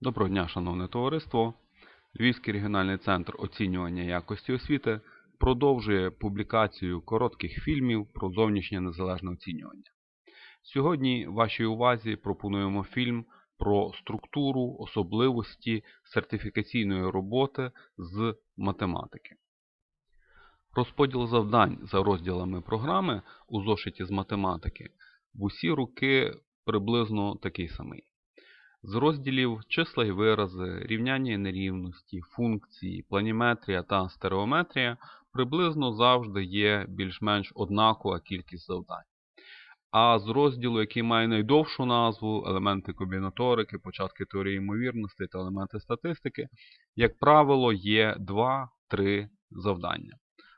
Доброго дня, шановне товариство. Львівський регіональний центр оцінювання якості освіти продовжує публікацію коротких фільмів про зовнішнє незалежне оцінювання. Сьогодні вашій увазі пропонуємо фільм про структуру, особливості сертифікаційної роботи з математики. Розподіл завдань за розділами програми у зошиті з математики в усі руки приблизно такий самий. З розділів числа і вирази, рівняння і нерівності, функції, планіметрія та стереометрія приблизно завжди є більш-менш однакова кількість завдань. А з розділу, який має найдовшу назву, елементи комбінаторики, початки теорії ймовірності та елементи статистики, як правило, є 2-3 завдання.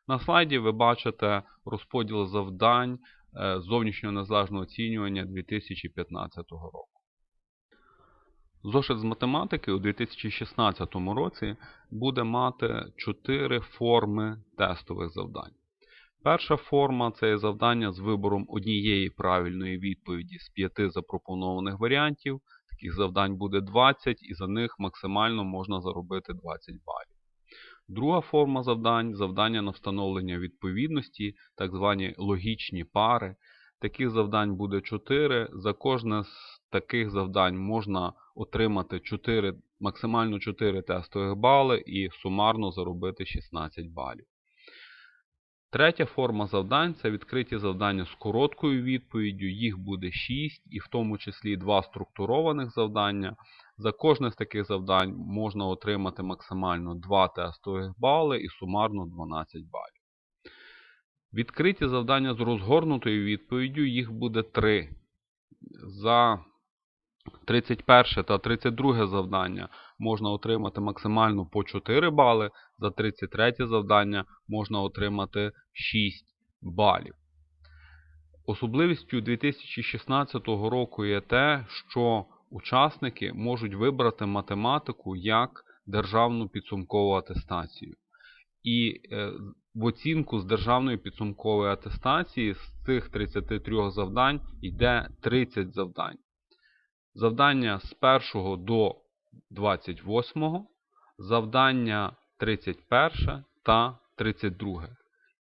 На слайді ви бачите розподіл завдань е, зовнішнього незалежного оцінювання 2015 року. Зошит з математики у 2016 році буде мати 4 форми тестових завдань. Перша форма це завдання з вибором однієї правильної відповіді з 5 запропонованих варіантів. Таких завдань буде 20 і за них максимально можна заробити 20 балів. Друга форма завдань завдання на встановлення відповідності, так звані логічні пари. Таких завдань буде 4. За кожне з таких завдань можна отримати 4, максимально 4 тестових бали і сумарно заробити 16 балів. Третя форма завдань це відкриті завдання з короткою відповіддю, їх буде 6, і в тому числі 2 структурованих завдання. За кожне з таких завдань можна отримати максимально 2 тестових бали і сумарно 12 балів. Відкриті завдання з розгорнутою відповіддю, їх буде 3. За 31 та 32 завдання можна отримати максимально по 4 бали, за 33 завдання можна отримати 6 балів. Особливістю 2016 року є те, що учасники можуть вибрати математику як державну підсумкову атестацію. І е, в оцінку з державної підсумкової атестації з цих 33 завдань йде 30 завдань. Завдання з 1 до 28, завдання 31 та 32.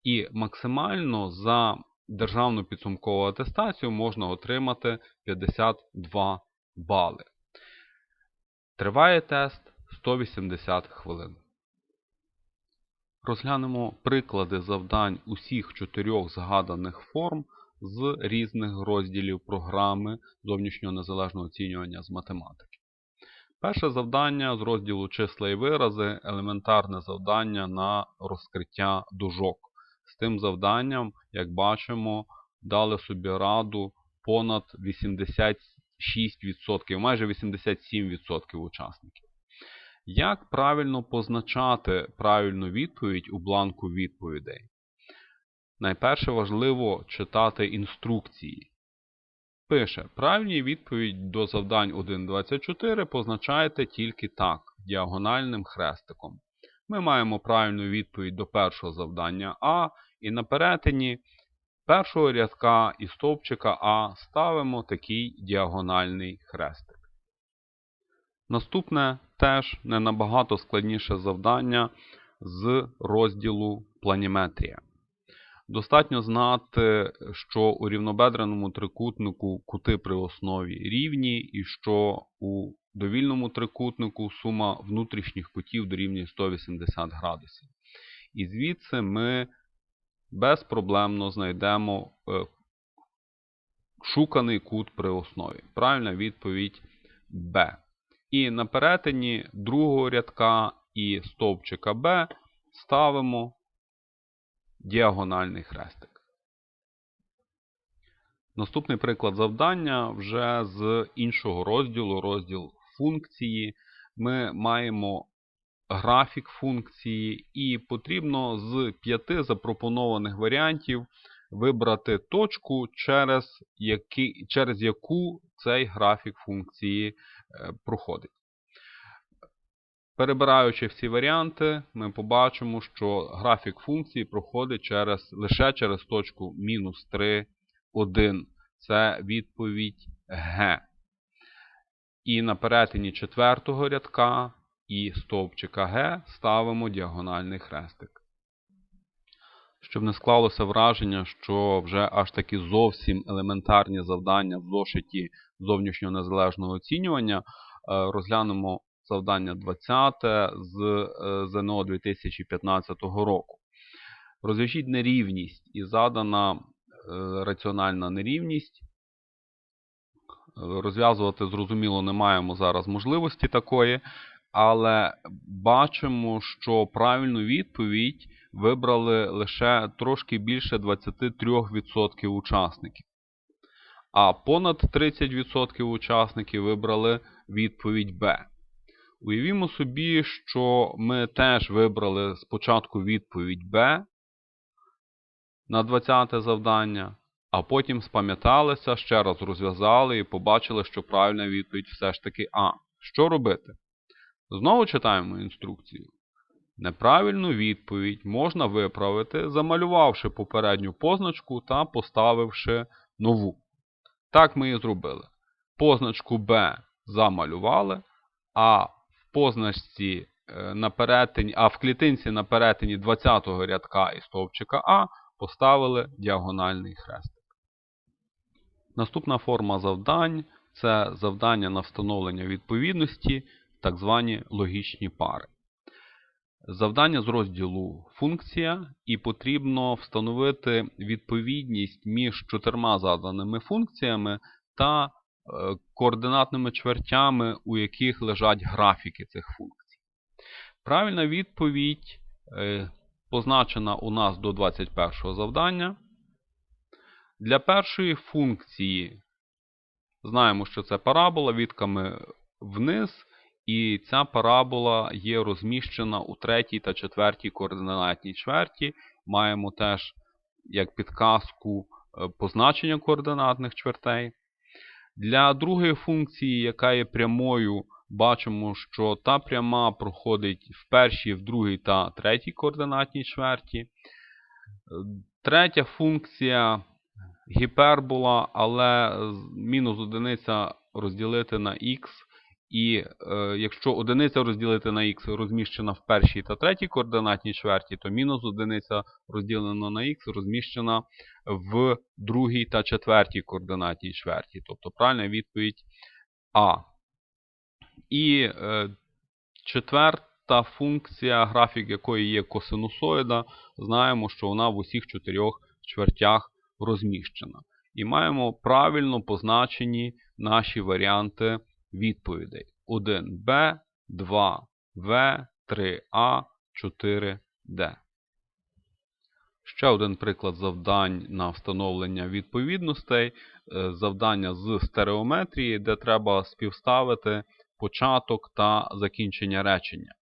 І максимально за державну підсумкову атестацію можна отримати 52 бали. Триває тест 180 хвилин. Розглянемо приклади завдань усіх чотирьох згаданих форм з різних розділів програми зовнішнього незалежного оцінювання з математики. Перше завдання з розділу числа і вирази елементарне завдання на розкриття дужок. З тим завданням, як бачимо, дали собі раду понад 86%, майже 87% учасників. Як правильно позначати правильну відповідь у бланку відповідей? Найперше важливо читати інструкції. Пише, правильні відповідь до завдань 1.24 позначаєте тільки так, діагональним хрестиком. Ми маємо правильну відповідь до першого завдання А, і на перетині першого рядка і стовпчика А ставимо такий діагональний хрестик. Наступне теж не набагато складніше завдання з розділу планіметрія. Достатньо знати, що у рівнобедреному трикутнику кути при основі рівні, і що у довільному трикутнику сума внутрішніх кутів дорівнює 180 градусів. І звідси ми безпроблемно знайдемо е, шуканий кут при основі. Правильна відповідь Б. І на перетині другого рядка і стовпчика Б ставимо діагональний хрестик. Наступний приклад завдання вже з іншого розділу, розділ функції. Ми маємо графік функції, і потрібно з п'яти запропонованих варіантів вибрати точку, через, які, через яку цей графік функції е, проходить. Перебираючи всі варіанти, ми побачимо, що графік функції проходить через, лише через точку мінус 3, 1. Це відповідь Г. І на перетині четвертого рядка і стовпчика Г ставимо діагональний хрестик. Щоб не склалося враження, що вже аж такі зовсім елементарні завдання в зошиті зовнішнього незалежного оцінювання, е, розглянемо завдання 20 з е, ЗНО 2015 року. Розв'яжіть нерівність і задана е, раціональна нерівність. Розв'язувати, зрозуміло, не маємо зараз можливості такої, але бачимо, що правильну відповідь вибрали лише трошки більше 23% учасників. А понад 30% учасників вибрали відповідь Б. Уявімо собі, що ми теж вибрали спочатку відповідь Б на 20 завдання, а потім спам'яталися, ще раз розв'язали і побачили, що правильна відповідь все ж таки А. Що робити? Знову читаємо інструкцію. Неправильну відповідь можна виправити, замалювавши попередню позначку та поставивши нову. Так ми і зробили. Позначку Б замалювали, а позначці е, на перетині, а в клітинці на перетині 20-го рядка і стовпчика А поставили діагональний хрестик. Наступна форма завдань це завдання на встановлення відповідності, так звані логічні пари. Завдання з розділу функція, і потрібно встановити відповідність між чотирма заданими функціями та координатними чвертями, у яких лежать графіки цих функцій. Правильна відповідь е, позначена у нас до 21 завдання. Для першої функції знаємо, що це парабола відками вниз. І ця парабола є розміщена у третій та четвертій координатній чверті. Маємо теж як підказку е, позначення координатних чвертей. Для другої функції, яка є прямою, бачимо, що та пряма проходить в першій, в другій та третій координатній чверті. Третя функція гіпербола, але мінус одиниця розділити на х. І е, якщо одиниця розділити на х розміщена в першій та третій координатній чверті, то мінус одиниця розділена на х розміщена в другій та четвертій координатній чверті. Тобто правильна відповідь А. І е, четверта функція, графік якої є косинусоїда, знаємо, що вона в усіх чотирьох чвертях розміщена. І маємо правильно позначені наші варіанти відповідей 1Б, 2В, 3А, 4Д. Ще один приклад завдань на встановлення відповідностей. Е, завдання з стереометрії, де треба співставити початок та закінчення речення.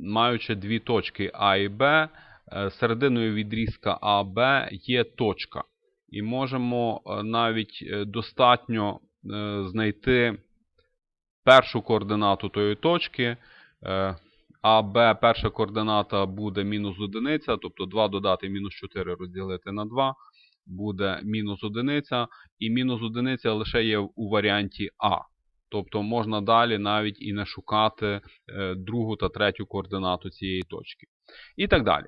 Маючи дві точки А і Б, е, серединою відрізка АБ є точка. І можемо е, навіть достатньо знайти першу координату тої точки. Е, а Б перша координата буде мінус одиниця, тобто 2 додати мінус 4 розділити на 2, буде мінус одиниця. І мінус одиниця лише є у варіанті А. Тобто можна далі навіть і не шукати е, другу та третю координату цієї точки. І так далі.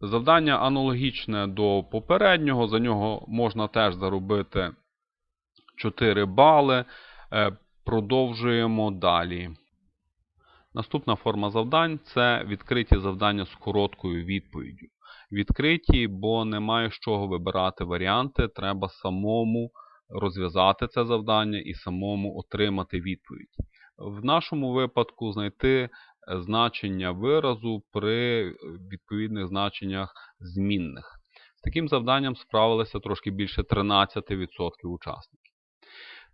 Завдання аналогічне до попереднього, за нього можна теж заробити 4 бали. Е, Продовжуємо далі. Наступна форма завдань це відкриті завдання з короткою відповіддю. Відкриті, бо немає з чого вибирати варіанти, треба самому розв'язати це завдання і самому отримати відповідь. В нашому випадку знайти значення виразу при відповідних значеннях змінних. З таким завданням справилися трошки більше 13% учасників.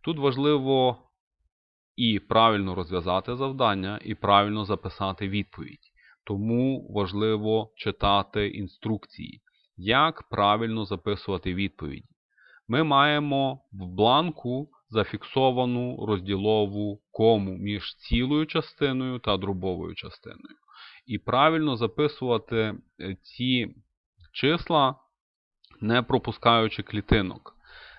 Тут важливо і правильно розв'язати завдання, і правильно записати відповідь. Тому важливо читати інструкції, як правильно записувати відповіді. Ми маємо в бланку зафіксовану розділову кому між цілою частиною та дробовою частиною. І правильно записувати е, ці числа, не пропускаючи клітинок.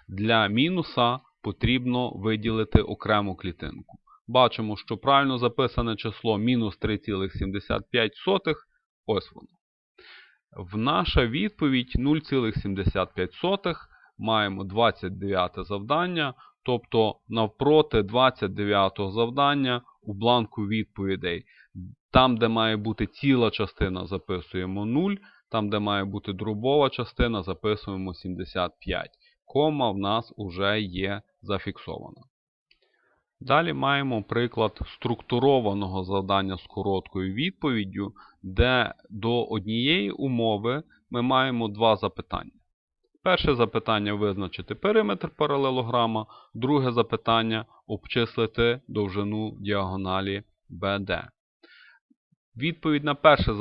Для мінуса потрібно виділити окрему клітинку. Бачимо, що правильно записане число мінус 3,75. Ось воно. В наша відповідь 0,75 маємо 29 завдання, тобто навпроти 29 завдання у бланку відповідей. Там, де має бути ціла частина, записуємо 0, там, де має бути дробова частина, записуємо 75. Кома в нас вже є зафіксована. Далі маємо приклад структурованого завдання з короткою відповіддю, де до однієї умови ми маємо два запитання. Перше запитання визначити периметр паралелограма, друге запитання обчислити довжину діагоналі BD. Відповідь на перше,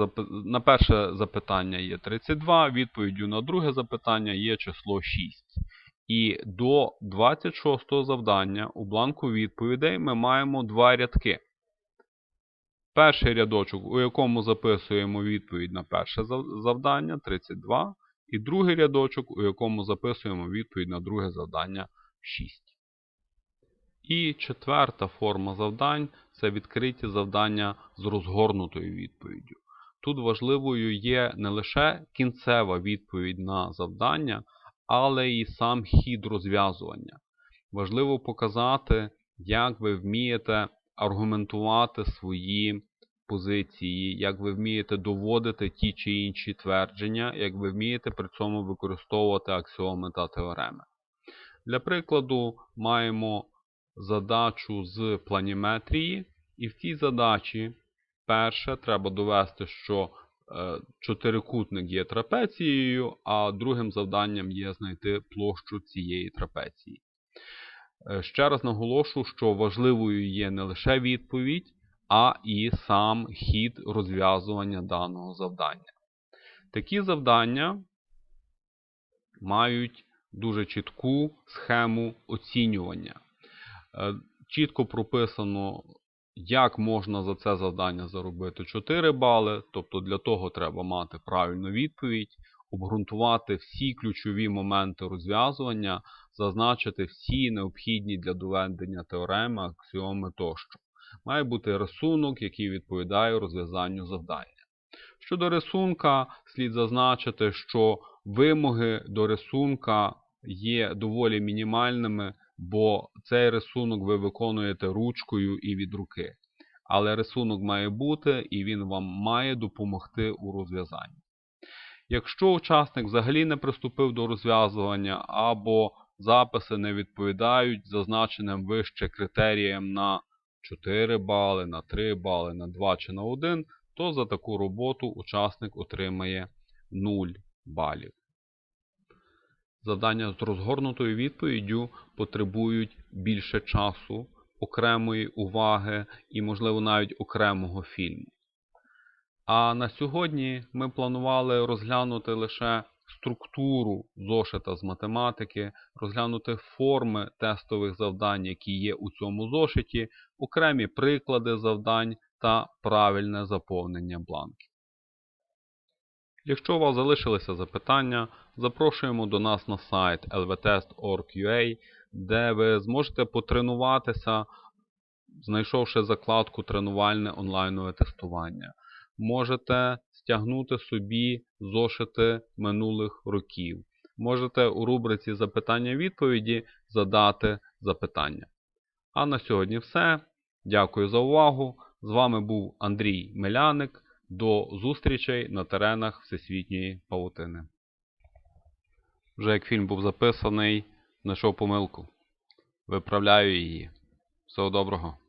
на перше запитання є 32, відповіддю на друге запитання є число 6. І до 26 завдання у бланку відповідей ми маємо два рядки. Перший рядочок, у якому записуємо відповідь на перше завдання 32, і другий рядочок, у якому записуємо відповідь на друге завдання 6. І четверта форма завдань це відкриті завдання з розгорнутою відповіддю. Тут важливою є не лише кінцева відповідь на завдання, але і сам хід розв'язування. Важливо показати, як ви вмієте аргументувати свої позиції, як ви вмієте доводити ті чи інші твердження, як ви вмієте при цьому використовувати аксіоми та теореми. Для прикладу, маємо задачу з планіметрії, і в цій задачі перше треба довести, що чотирикутник є трапецією, а другим завданням є знайти площу цієї трапеції. Е, ще раз наголошу, що важливою є не лише відповідь, а і сам хід розв'язування даного завдання. Такі завдання мають дуже чітку схему оцінювання. Е, чітко прописано, як можна за це завдання заробити 4 бали. Тобто для того треба мати правильну відповідь, обґрунтувати всі ключові моменти розв'язування, зазначити всі необхідні для доведення теореми, аксіоми тощо. Має бути рисунок, який відповідає розв'язанню завдання. Щодо рисунка, слід зазначити, що вимоги до рисунка є доволі мінімальними, бо цей рисунок ви виконуєте ручкою і від руки. Але рисунок має бути і він вам має допомогти у розв'язанні. Якщо учасник взагалі не приступив до розв'язування або записи не відповідають зазначеним вище критеріям на 4 бали, на 3 бали, на 2 чи на 1, то за таку роботу учасник отримає 0 балів. Завдання з розгорнутою відповіддю потребують більше часу, окремої уваги і, можливо, навіть окремого фільму. А на сьогодні ми планували розглянути лише структуру зошита з математики, розглянути форми тестових завдань, які є у цьому зошиті, окремі приклади завдань та правильне заповнення бланків. Якщо у вас залишилися запитання, запрошуємо до нас на сайт lvtest.org.ua, де ви зможете потренуватися, знайшовши закладку Тренувальне онлайнове тестування. Можете стягнути собі зошити минулих років. Можете у рубриці запитання-відповіді задати запитання. А на сьогодні все. Дякую за увагу. З вами був Андрій Меляник. До зустрічей на теренах Всесвітньої павутини. Вже як фільм був записаний, знайшов помилку. Виправляю її. Всього доброго.